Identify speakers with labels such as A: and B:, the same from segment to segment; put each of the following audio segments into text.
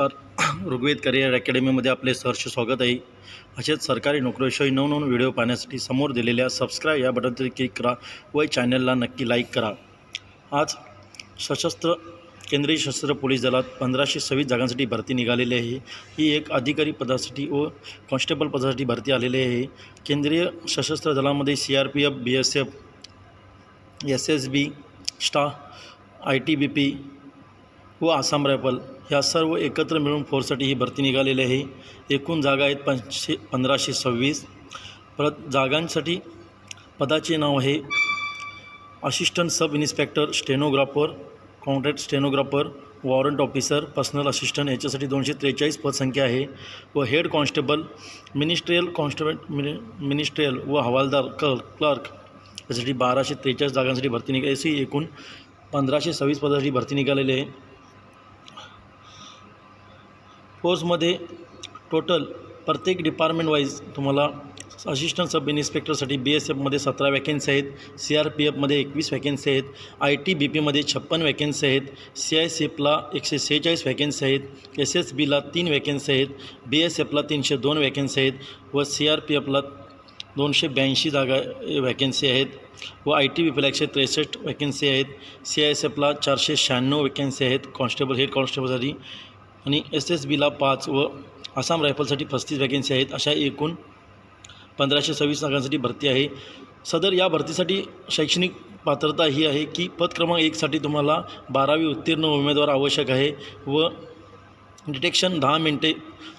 A: नमस्कार. ऋग्वेद करिअर अकॅडमीमध्ये आपले सहर्ष स्वागत आहे. असेच सरकारी नोकरीविषयी नवनवीन व्हिडिओ पाहण्यासाठी समोर दिलेल्या सबस्क्राईब या बटनवर क्लिक करा व चॅनलला नक्की लाईक करा. आज सशस्त्र केंद्रीय सशस्त्र पोलीस दलात पंधराशे सव्वीस जागांसाठी भरती निघालेली आहे. ही एक अधिकारी पदासाठी व कॉन्स्टेबल पदासाठी भरती आलेली आहे. केंद्रीय सशस्त्र दलामध्ये C R P F B S F S S B स्टा आय टी बी पी व आसाम रायफल ह्या सर्व एकत्र मिळून फोर्ससाठी ही भरती निघालेली आहे. एकूण जागा आहेत पंचशे पंधराशे सव्वीस. परत जागांसाठी पदाचे नाव आहे assistant sub inspector stenographer contract stenographer warrant officer personal assistant याच्यासाठी दोनशे त्रेचाळीस पदसंख्या आहे. व head constable ministerial constable mini ministerial व हवालदार कल क्लर्क यासाठी बाराशे त्रेचाळीस जागांसाठी भरती निघाली अशी एकूण पंधराशे सव्वीस पदासाठी भरती निघालेली आहे. फोर्समध्ये टोटल प्रत्येक डिपार्टमेंट वाईज तुम्हाला असिस्टंट सब इन्स्पेक्टरसाठी बी एस एफमध्ये सतरा वॅकेन्सी आहेत सी आर पी एफमध्ये एकवीस वॅकेन्सी आहेत आय टी बी पीमध्ये छप्पन वॅकेन्सी आहेत सी आय सी एफला एकशे सेहेचाळीस वॅकेन्सी आहेत एस एस बीला तीन वॅकेन्सी आहेत बी एस एफला तीनशे दोन वॅकेन्सी आहेत व सी आर पी एफला दोनशे ब्याऐंशी जागा वॅकेन्सी आहेत व आय टी बी पीला एकशे त्रेसष्ट वॅकेन्सी आहेत सी आय एस एफला चारशे शहाण्णव वॅकेन्सी आहेत. कॉन्स्टेबल हेड कॉन्स्टेबलसाठी आणि एस एस बीला पाच व आसाम रायफलसाठी पस्तीस वॅकेन्सी आहेत. अशा एकूण पंधराशे सव्वीस जागांसाठी भरती आहे. सदर या भरतीसाठी शैक्षणिक पात्रता ही आहे की पद क्रमांक एकसाठी तुम्हाला बारावी उत्तीर्ण उमेदवार आवश्यक आहे व डिटेक्शन दहा मिनटे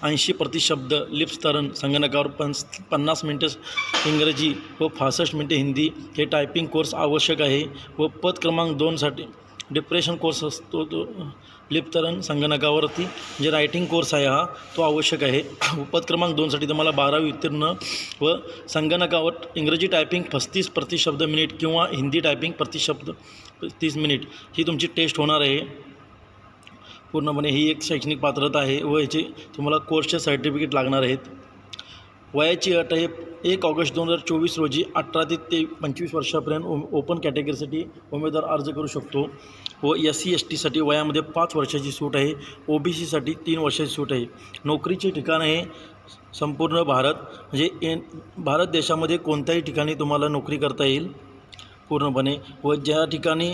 A: ऐंशी प्रतिशब्द लिप्सतरण संगणकावर पन पन्नास मिनटं इंग्रजी व पासष्ट मिनटे हिंदी हे टायपिंग कोर्स आवश्यक आहे व पद क्रमांक दोनसाठी डिप्रेशन कोर्स असतो तो लिप्तरण संगणकावरती जे रायटिंग कोर्स आहे हा तो आवश्यक आहे. उपक्रमांक क्रमांक दोनसाठी तुम्हाला बारावी उत्तीर्ण व संगणकावर इंग्रजी टायपिंग पस्तीस प्रतिशब्द मिनिट किंवा हिंदी टायपिंग प्रतिशब्द तीस मिनिट ही तुमची टेस्ट होणार आहे. पूर्णपणे ही एक शैक्षणिक पात्रता आहे व याचे तुम्हाला कोर्सचे सर्टिफिकेट लागणार आहेत. वयाची अट हे एक ऑगस्ट दोन हजार चोवीस रोजी अठरा ते ते पंचवीस वर्षापर्यंत ओ ओपन कॅटेगरीसाठी उमेदवार अर्ज करू शकतो व एस सी एस टीसाठी वयामध्ये पाच वर्षाची सूट आहे. ओ बी सीसाठी तीन वर्षाची सूट आहे. नोकरीचे ठिकाण आहे संपूर्ण भारत. म्हणजे एन भारत देशामध्ये कोणत्याही ठिकाणी तुम्हाला नोकरी करता येईल पूर्णपणे व ज्या ठिकाणी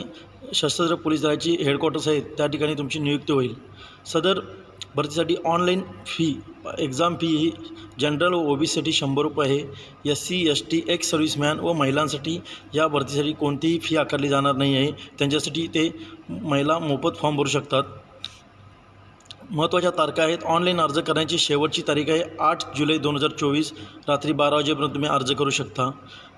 A: सशस्त्र पोलीस दलाची हेडक्वार्टर्स आहेत त्या ठिकाणी तुमची नियुक्ती होईल. सदर भरतीसाठी ऑनलाईन फी एक्झाम फी ही जनरल व ओ बीसाठी शंभर रुपये आहे. S C S T ex serviceman व महिलांसाठी या भरतीसाठी कोणतीही फी आकारली जाणार नाही आहे. त्यांच्यासाठी ते महिला मोफत फॉर्म भरू शकतात. महत्त्वाच्या तारखा आहेत. ऑनलाईन अर्ज करण्याची शेवटची तारीख आहे आठ जुलै दोन हजार चोवीस. रात्री बारा वाजेपर्यंत तुम्ही अर्ज करू शकता.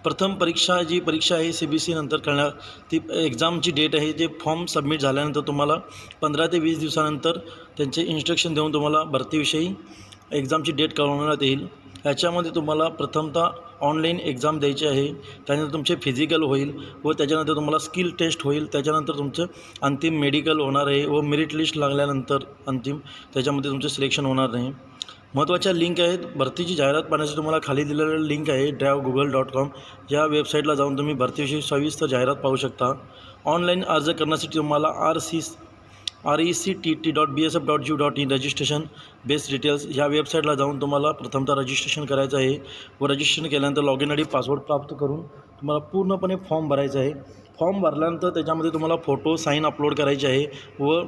A: प्रथम परीक्षा जी परीक्षा आहे सी बी सी नंतर करणार. ती एक्झामची डेट आहे जे फॉर्म सबमिट झाल्यानंतर तुम्हाला पंधरा ते वीस दिवसानंतर त्यांचे इन्स्ट्रक्शन देऊन तुम्हाला भरतीविषयी एक्झामची डेट कळवण्यात येईल. याच्यामध्ये तुम्हाला प्रथमतः ऑनलाईन एक्झाम द्यायची आहे. त्यानंतर तुमचे फिजिकल होईल व त्याच्यानंतर तुम्हाला स्किल टेस्ट होईल. त्याच्यानंतर तुमचं अंतिम मेडिकल होणार आहे व मेरिट लिस्ट लागल्यानंतर अंतिम त्याच्यामध्ये तुमचं सिलेक्शन होणार नाही. महत्त्वाच्या लिंक आहेत. भरतीची जाहिरात पाहण्यासाठी तुम्हाला खाली दिलेलं लिंक आहे ड्राव गुगल डॉट कॉम या वेबसाईटला जाऊन तुम्ही भरतीविषयी सविस्तर जाहिरात पाहू शकता. ऑनलाईन अर्ज करण्यासाठी तुम्हाला R C R E C T T dot B S F dot G dot in registration base details ह्या वेबसाईटला जाऊन तुम्हाला प्रथमतः रजिस्ट्रेशन करायचं आहे. व रजिस्ट्रेशन केल्यानंतर log in I D password प्राप्त करून तुम्हाला पूर्णपणे फॉर्म भरायचा आहे. फॉर्म भरल्यानंतर त्याच्यामध्ये तुम्हाला फोटो साईन अपलोड करायचे आहे. व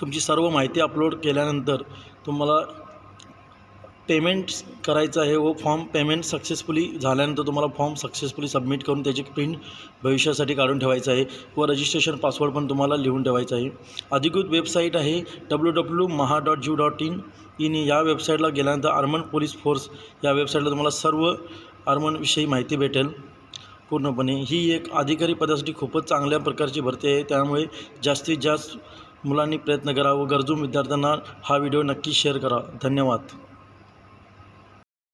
A: तुमची सर्व माहिती अपलोड केल्यानंतर तुम्हाला पेमेंट करायचं आहे व फॉर्म पेमेंट सक्सेसफुली झाल्यानंतर तुम्हाला फॉर्म सक्सेसफुली सबमिट करून त्याची प्रिंट भविष्यासाठी काढून ठेवायचं आहे व रजिस्ट्रेशन पासवर्ड पण तुम्हाला लिहून ठेवायचं आहे. अधिकृत वेबसाईट आहे W W Maha dot G dot in in या वेबसाईटला गेल्यानंतर आर्मन पोलीस फोर्स या वेबसाईटला तुम्हाला सर्व आर्मनविषयी माहिती भेटेल पूर्णपणे. ही एक अधिकारी पदासाठी खूपच चांगल्या प्रकारची भरती आहे. त्यामुळे जास्तीत जास्त मुलांनी प्रयत्न करा व गरजू विद्यार्थ्यांना हा व्हिडिओ नक्की शेअर करा. धन्यवाद.